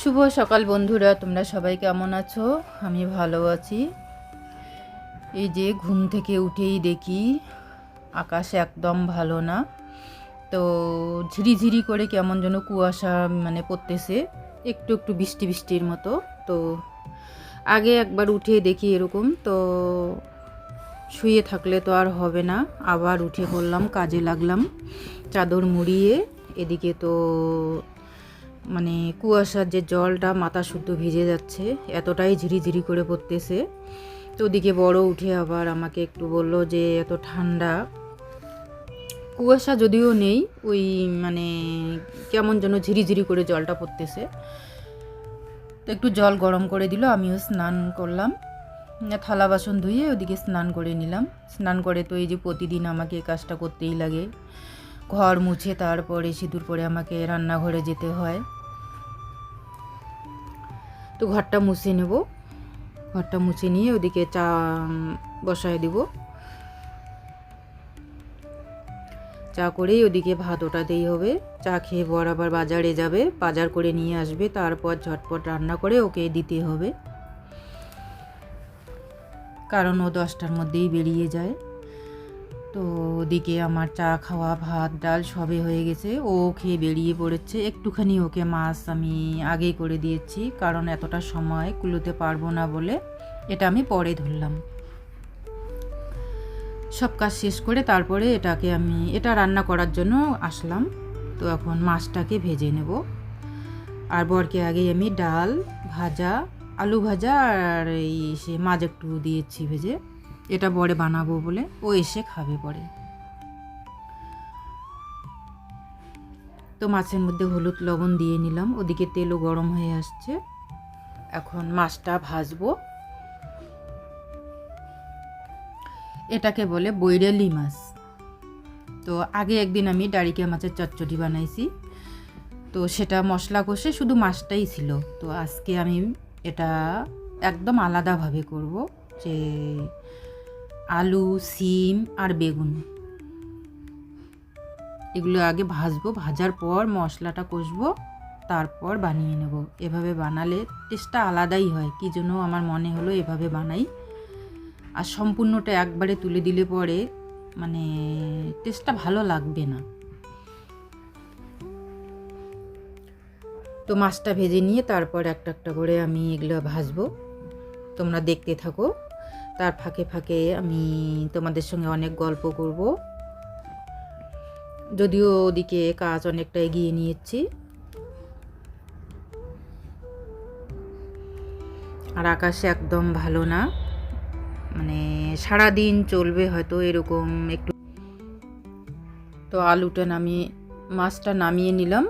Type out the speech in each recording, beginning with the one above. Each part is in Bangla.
শুভ সকাল বন্ধুরা, তোমরা সবাই কেমন আছো? আমি ভালো আছি। এই যে ঘুম থেকে উঠেই দেখি আকাশ একদম ভালো না। তো ঝিরিঝিরি করে কেমন যেন কুয়াশা মানে পড়তেছে, একটু একটু বৃষ্টি বৃষ্টির মতো। তো আগে একবার উঠে দেখি এরকম, তো শুয়ে থাকলে তো আর হবে না। আবার উঠে পড়লাম, কাজে লাগলাম, চাদর মুড়িয়ে। এদিকে তো মানে কুয়াশার যে জলটা মাথা শুদ্ধ ভিজে যাচ্ছে, এতটাই ঝিরিঝিরি করে পড়তেছে। তো ওদিকে বড় উঠে আবার আমাকে একটু বলল যে, এত ঠান্ডা। কুয়াশা যদিও নেই, ওই মানে কেমন যেন ঝিরিঝিরি করে জলটা পড়তেছে। তো একটু জল গরম করে দিল, আমিও স্নান করলাম। থালা বাসন ধুয়ে ওদিকে স্নান করে নিলাম। স্নান করে তো এই যে প্রতিদিন আমাকে এই কাজটা করতেই লাগে। ঘর মুছে তারপরে সিঁদুর পরে আমাকে রান্নাঘরে যেতে হয়। তো ঘরটা মুছে নেব। ঘরটা মুছে নিয়ে ওদিকে চা বসায় দিব। চা করেই ওদিকে ভাত ওটাতেই হবে। চা খেয়ে বর আবার বাজারে যাবে, বাজার করে নিয়ে আসবে, তারপর ঝটপট রান্না করে ওকে দিতে হবে। কারণ ও দশটার মধ্যেই বেরিয়ে যায়। তো ওদিকে আমার চা খাওয়া, ভাত, ডাল সবে হয়ে গেছে। ও খেয়ে বেরিয়ে পড়েছে। একটুখানি ওকে মাছ আমি আগেই করে দিয়েছি, কারণ এতটা সময় কুলোতে পারব না বলে। এটা আমি পরে ধরলাম। সব কাজ শেষ করে তারপরে এটাকে আমি, এটা রান্না করার জন্য আসলাম। তো এখন মাছটাকে ভেজে নেব। আর বরকে আগে আমি ডাল, ভাজা, আলু ভাজা আর এই সে মাছ একটু দিয়েছি ভেজে। এটা বরে বানাবো বলে ও এসে খাবে পরে তো মাছের মধ্যে হলুদ লবণ দিয়ে নিলাম, ওদিকে তেলও গরম হয়ে আসছে। এখন মাছটা ভাজবো। এটাকে বলে বৈরালি মাছ। তো আগে একদিন আমি ডারিকা মাছের চচ্চড়ি বানাইছি। তো সেটা মশলা কষে শুধু মাছটাই ছিল। তো আজকে আমি এটা একদম আলাদাভাবে করব যে আলু, সিম আর বেগুন। এগুলো আগে ভাজবো, ভাজার পর মশলাটা কষবো, তারপর বানিয়ে নেব। এভাবে বানালে টেস্টটা আলাদাই হয়, কী জন্য আমার মনে হলো এভাবে বানাই। আর সম্পূর্ণটা একবারে তুলে দিলে পরে মানে টেস্টটা ভালো লাগবে না। তো মাছটা ভেজে নিয়ে তারপর একটা একটা করে আমি এগুলো ভাজবো। তোমরা দেখতে থাকো। তার ফাঁকে ফাঁকে আমি তোমাদের সঙ্গে অনেক গল্প করব। যদিও ওদিকে কাজ অনেকটা এগিয়ে নিয়েছি। আর আকাশে একদম ভালো না। মানে সারা দিন চলবে হয়তো এরকম একটু। তো আলুটা নামিয়ে, মাছটা নামিয়ে নিলাম।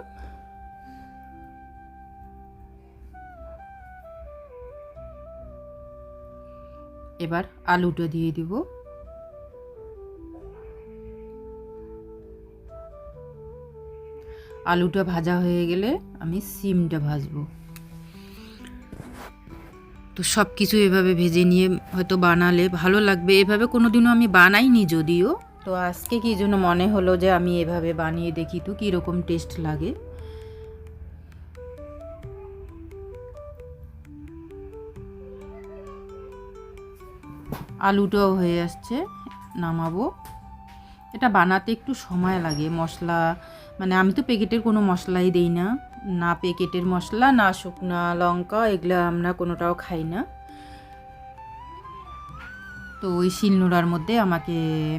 এবার আলুটা দিয়ে দিব। আলুটা ভাজা হয়ে গেলে আমি সিমটা ভাজবো। তো সব কিছু এভাবে ভেজে নিয়ে হয়তো বানালে ভালো লাগবে। এভাবে কোনো দিনও আমি বানাইনি যদিও। তো আজকে কি জন্য মনে হলো যে আমি এভাবে বানিয়ে দেখি তো কীরকম টেস্ট লাগে। আলুটাও হয়ে আসছে, নামাবো। এটা বানাতে একটু সময় লাগে, মশলা মানে আমি তো প্যাকেটের কোনো মশলাই দিই না। না প্যাকেটের মশলা, না শুকনা লঙ্কা, এগুলো আমরা কোনোটাও খাই না। তো ওই শিলনোড়ার মধ্যে আমাকে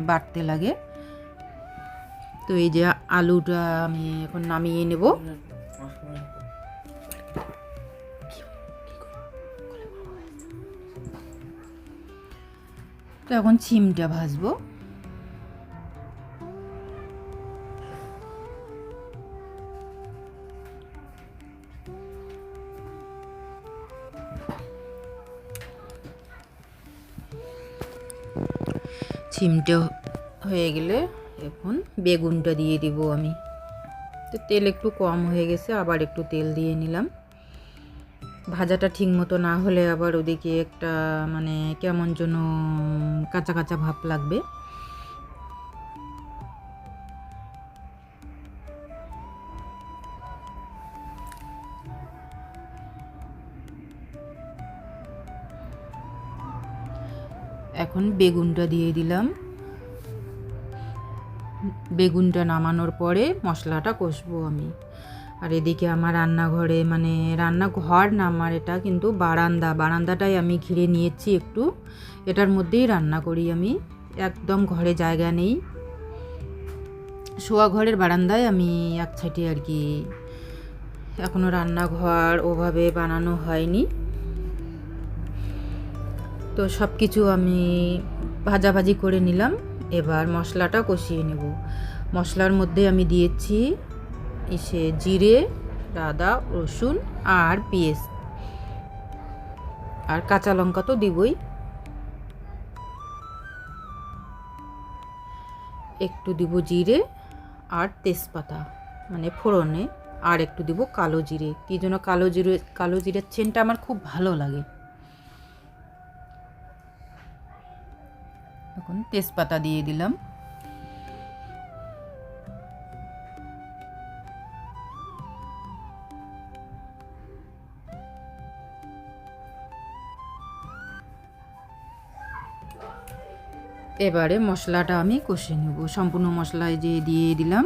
বাটতে লাগে। তো এই যে আলুটা আমি এখন নামিয়ে নেব। তো এখন ছিমটা ভাজবো। ছিমটা হয়ে গেলে এখন বেগুনটা দিয়ে দিব আমি। তো তেল একটু কম হয়ে গেছে, আবার একটু তেল দিয়ে নিলাম। ভাজাটা ঠিক মতো না হলে আবার ওদিকে একটা মানে কেমন যেন কাঁচা কাঁচা ভাব লাগবে। এখন বেগুনটা দিয়ে দিলাম। বেগুনটা নামানোর পরে মশলাটা কষবো আমি। আর এদিকে আমার রান্নাঘরে মানে রান্নাঘর না আমার এটা, কিন্তু বারান্দা। বারান্দাটাই আমি ঘিরে নিয়েছি একটু। এটার মধ্যেই রান্না করি আমি। একদম ঘরে জায়গা নেই। শোয়া ঘরের বারান্দায় আমি এক সাইডে আর কি এখনও রান্নাঘর ওভাবে বানানো হয়নি। তো সব কিছু আমি ভাজাভাজি করে নিলাম। এবার মশলাটা কষিয়ে নেব। মশলার মধ্যে আমি দিয়েছি ইসে জিরে, আদা, রসুন আর পেঁয়াজ। আর কাঁচা লঙ্কা তো দিবই। একটু দিব জিরে আর তেজপাতা মানে ফোড়নে। আর একটু দিব কালো জিরে। কী জন্য কালো জিরে, কালো জিরের চেনটা আমার খুব ভালো লাগে। এখন তেজপাতা দিয়ে দিলাম। এবারে মশলাটা আমি কষে নেব। সম্পূর্ণ মশলায় যে দিয়ে দিলাম।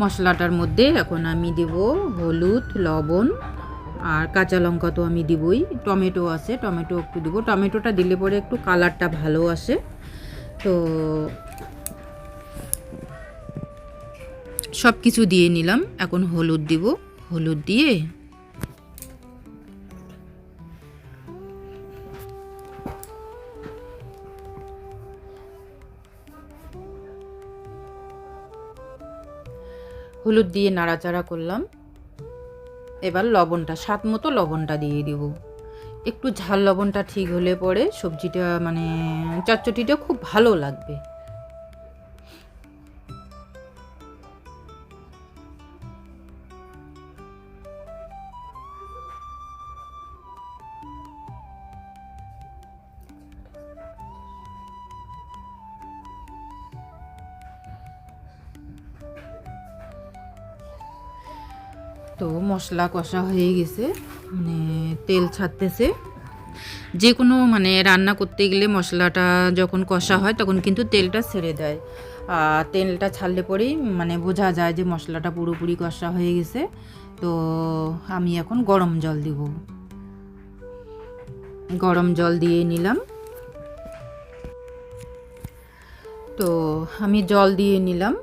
মশলাটার মধ্যে এখন আমি দেব হলুদ, লবণ আর কাঁচা লঙ্কা তো আমি দিবই। টমেটো আছে, টমেটো একটু দেবো। টমেটোটা দিলে পরে একটু কালারটা ভালো আসে। তো সব কিছু দিয়ে নিলাম। এখন হলুদ দিব। হলুদ দিয়ে হলুদ দিয়ে নাড়াচাড়া করলাম। এবার লবণটা, স্বাদ মতো লবণটা দিয়ে দিব। একটু ঝাল লবণটা ঠিক হলে পরে সবজিটা মানে চচ্চটিটা খুব ভালো লাগবে। তো মশলা কষা হয়ে গেছে মানে তেল ছাড়তেছে। যে কোনো মানে রান্না করতে গেলে মশলাটা যখন কষা হয় তখন কিন্তু তেলটা ছেড়ে দেয়। আর তেলটা ছাড়লে পরেই মানে বোঝা যায় যে মশলাটা পুরোপুরি কষা হয়ে গেছে। তো আমি এখন গরম জল দিব। গরম জল দিয়ে নিলাম। তো আমি জল দিয়ে নিলাম।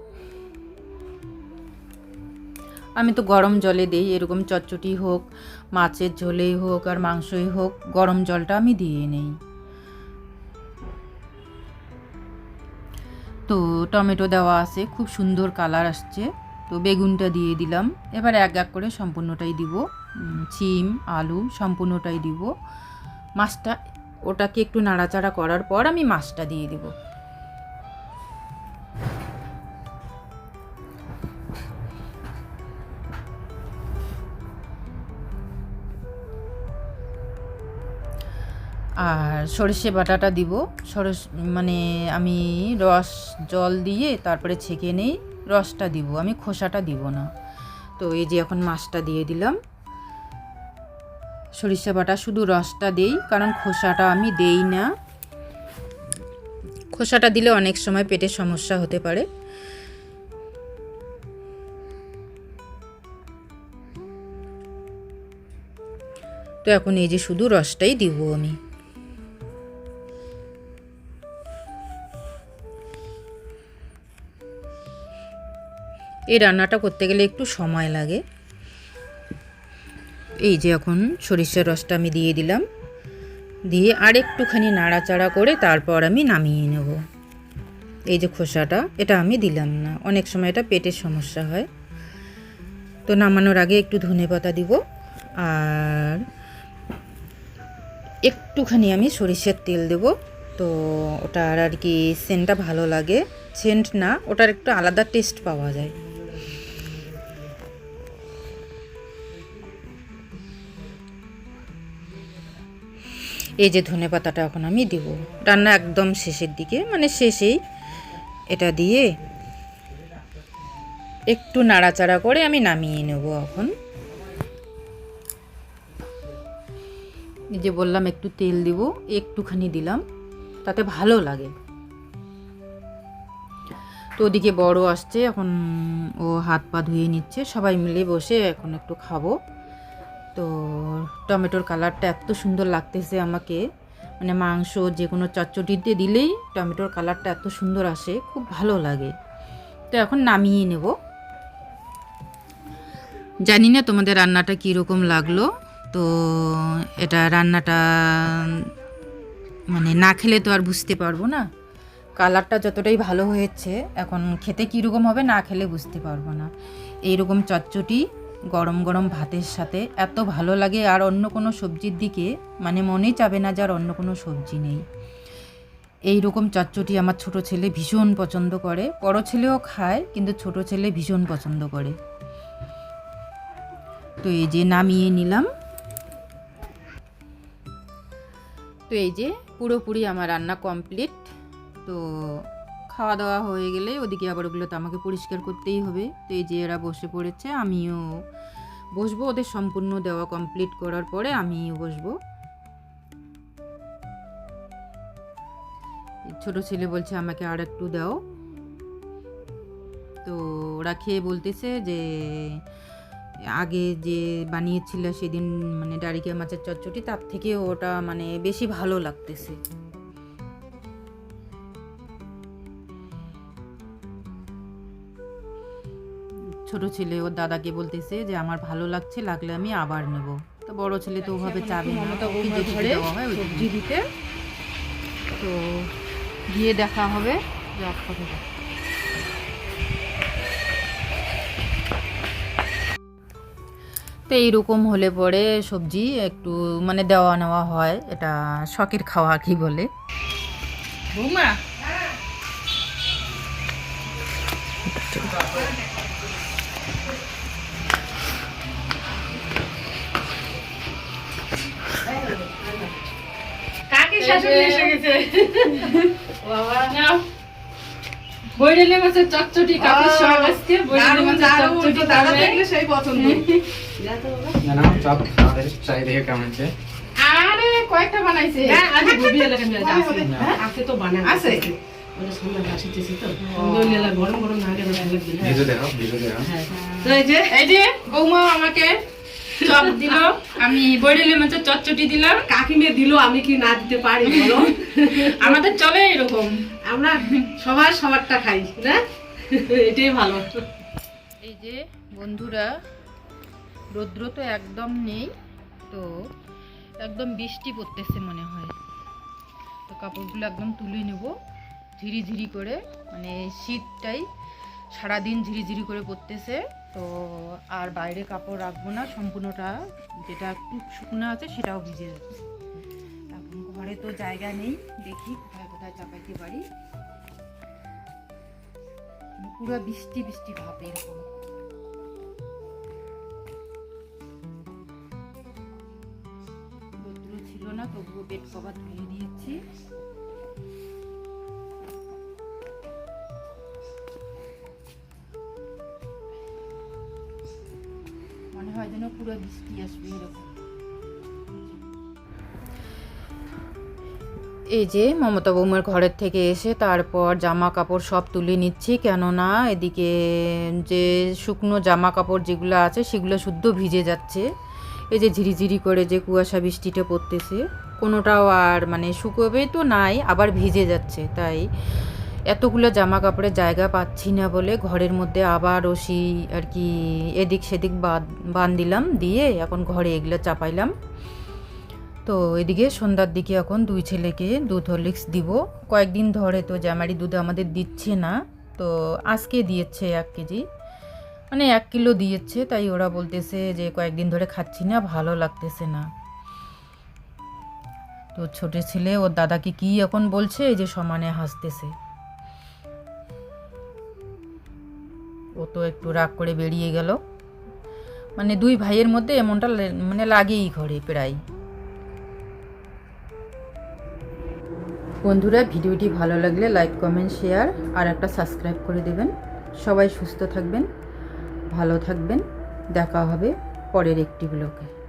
আমি তো গরম জলে দিই, এরকম চটচটি হোক, মাছের ঝোলেই হোক আর মাংসই হোক, গরম জলটা আমি দিয়ে নেই। তো টমেটো দেওয়া আছে, খুব সুন্দর কালার আসছে, তো বেগুনটা দিয়ে দিলাম। এবার এক এক করে সম্পূর্ণটাই দিব চিম আলু সম্পূর্ণটাই দিব। মাছটা, ওটাকে একটু নাড়াচাড়া করার পর আমি মাছটা দিয়ে দিব। আর সরষে বাটাটা দিব। সরষ মানে আমি রস জল দিয়ে তারপরে ছেঁকে নেই, রসটা দিব। আমি খোসাটা দিব না। তো এই যে এখন মাছটা দিয়ে দিলাম। সরিষা বাটা শুধু রসটা দেই, কারণ খোসাটা আমি দেই না। খোসাটা দিলে অনেক সময় পেটে সমস্যা হতে পারে। তো এখন এই যে শুধু রসটাই দিব আমি। এই রান্নাটা করতে গেলে একটু সময় লাগে। এই যে এখন সরিষার রসটা আমি দিয়ে দিলাম। দিয়ে আর একটুখানি নাড়াচাড়া করে তারপর আমি নামিয়ে নেব। এই যে খোসাটা, এটা আমি দিলাম না। অনেক সময় এটা পেটের সমস্যা হয়। তো নামানোর আগে একটু ধনে পাতা দিব। আর একটুখানি আমি সরিষার তেল দেব। তো ওটার আর কি সেন্টটা ভালো লাগে। সেন্ট না, ওটার একটু আলাদা টেস্ট পাওয়া যায়। এই যে ধনে পাতাটা এখন আমি দেব। রান্না একদম শেষের দিকে মানে শেষেই এটা দিয়ে একটু নাড়াচাড়া করে আমি নামিয়ে নেব এখন। যে বললাম একটু তেল দিব, একটুখানি দিলাম, তাতে ভালো লাগে। তো ওদিকে বড় আসছে, এখন ও হাত পা ধুয়ে নিচ্ছে, সবাই মিলে বসে এখন একটু খাব। তো টমেটোর কালারটা এত সুন্দর লাগতেছে আমাকে। মানে মাংস যে কোনো চচ্চটিতে দিলেই টমেটোর কালারটা এত সুন্দর আসে, খুব ভালো লাগে। তো এখন নামিয়ে নেব। জানি না তোমাদের রান্নাটা কীরকম লাগল। তো এটা রান্নাটা মানে না খেলে তো আর বুঝতে পারব না। কালারটা যতটাই ভালো হয়েছে, এখন খেতে কীরকম হবে না খেলে বুঝতে পারব না। এইরকম চচ্চটি গরম গরম ভাতের সাথে এত ভালো লাগে আর অন্য কোনো সবজির দিকে মানে মনেই চাবে না যে আর অন্য কোনো সবজি নেই। এই রকম চচ্চটি আমার ছোট ছেলে ভীষণ পছন্দ করে। বড় ছেলেও খায়, কিন্তু ছোট ছেলে ভীষণ পছন্দ করে। তো এই যে নামিয়ে নিলাম। তো এই যে পুরোপুরি আমার রান্না কমপ্লিট। তো খাওয়া দাওয়া হয়ে গেলে ওদিকে আবার ওগুলো তো আমাকে পরিষ্কার করতেই হবে। তো এই যে এরা বসে পড়েছে, আমিও বসবো। ওদের সম্পূর্ণ দেওয়া কমপ্লিট করার পরে আমিও বসবো। ছোট ছেলে বলছে, আমাকে আর একটু দাও। তো ওরা খেয়ে বলতেছে যে, আগে যে বানিয়েছিল সেদিন মানে ডারিকা মাছের চচ্চটি তার থেকে ওটা মানে বেশি ভালো লাগতেছে। ছোট ছেলে ওর দাদাকে বলতেছে যে আমার ভালো লাগছে লাগলে আমি আবার নেব। তো বড় ছেলে তো ওভাবে চাবে না। হয়। সবজি দিতে। তো গিয়ে দেখা হবে। যে তো এইরকম হলে পরে সবজি একটু মানে দেওয়া নেওয়া হয় এটা শখের খাওয়া কি বলে? বৌমা শাশুড়ি এসে গেছে। বাবা। নাও বইরেলে মাছের চচ্চটি কাকুর সব আজকে বইরেলে মাছের চচ্চটি খাবে সেই পছন্দ। না না চপ আমাদের চাই দেখে কেমন আছে? আরে কয়েকটা বানাইছে। হ্যাঁ আজ গভীর এলাকা নিয়ে যাচ্ছে হ্যাঁ। আছে তো বানা আছে? ওটা সামনে আসিতেছে তো। সুন্দর লীলা গরম গরম না গেলে ভালো লাগবে না। ভিজু দেখাও ভিজু দেখাও। তো এই যে এই যে বৌমা আমাকে চপ দিল আমি বইরেলে মাছের চচ্চটি দিলাম। কাকিমে দিল আমি কি না দিতে পারি বলো? আমাদের চলে এরকম। আমরা সবার সবারটা খাই না? এটাই ভালো। এই যে বন্ধুরা রৌদ্র তো একদম নেই তো একদম বৃষ্টি পড়তেছে মনে হয়। তো কাপড়গুলো একদম তুলে নেব ঝিরি ঝিরি করে মানে শীতটাই সারাদিন ঝিরি ঝিরি করে পড়তেছে। তো আর বাইরে কাপড় রাখব না, সম্পূর্ণটা যেটা শুকনো আছে সেটাও ভিজে যাচ্ছে। এখন ঘরে তো জায়গা নেই, দেখি কোথায় কোথায় চাপাইতে পারি। পুরো বৃষ্টি বৃষ্টি ভাব এরকম। ছিল না, তবুও বেড কভার ধুয়ে দিয়েছি। মনে হয় যেন পুরো বৃষ্টি আসবে এরকম। এই যে মমতা বৌমার ঘরের থেকে এসে তারপর জামা কাপড় সব তুলে নিচ্ছি, কেননা এদিকে যে শুকনো জামা কাপড় যেগুলো আছে সেগুলো শুদ্ধ ভিজে যাচ্ছে। এই যে ঝিরিঝিরি করে যে কুয়াশা বৃষ্টিটা পড়তেছে, কোনোটাও আর মানে শুকোবে তো নাই, আবার ভিজে যাচ্ছে। তাই এতগুলো জামা কাপড়ের জায়গা পাচ্ছি না বলে ঘরের মধ্যে আবার রশি আর কি এদিক সেদিক বাঁধ দিলাম, দিয়ে এখন ঘরে এগুলো চাপাইলাম। তো এদিকে সন্ধ্যার দিকে এখন দুই ছেলেকে দুধ হরলিক্স দিব। কয়েকদিন ধরে তো জামারি দুধ আমাদের দিচ্ছে না, তো আজকে দিয়েছে এক কেজি। মানে এক কিলো দিয়েছে, তাই ওরা বলতেছে যে কয়েকদিন ধরে খাচ্ছি না, ভালো লাগতেছে না। তো ছোট ছেলে, ওর দাদাকে কি এখন বলছে যে সমানে হাসতেছে। তো একটু রাগ করে বেরিয়ে গেল। মানে দুই ভাইয়ের মধ্যে এমনটা মানে লাগেই ঘরে প্রায়। বন্ধুরা, ভিডিওটি ভালো লাগলে লাইক, কমেন্ট, শেয়ার আর একটা সাবস্ক্রাইব করে দেবেন। সবাই সুস্থ থাকবেন, ভালো থাকবেন। দেখা হবে পরের একটি ব্লগে।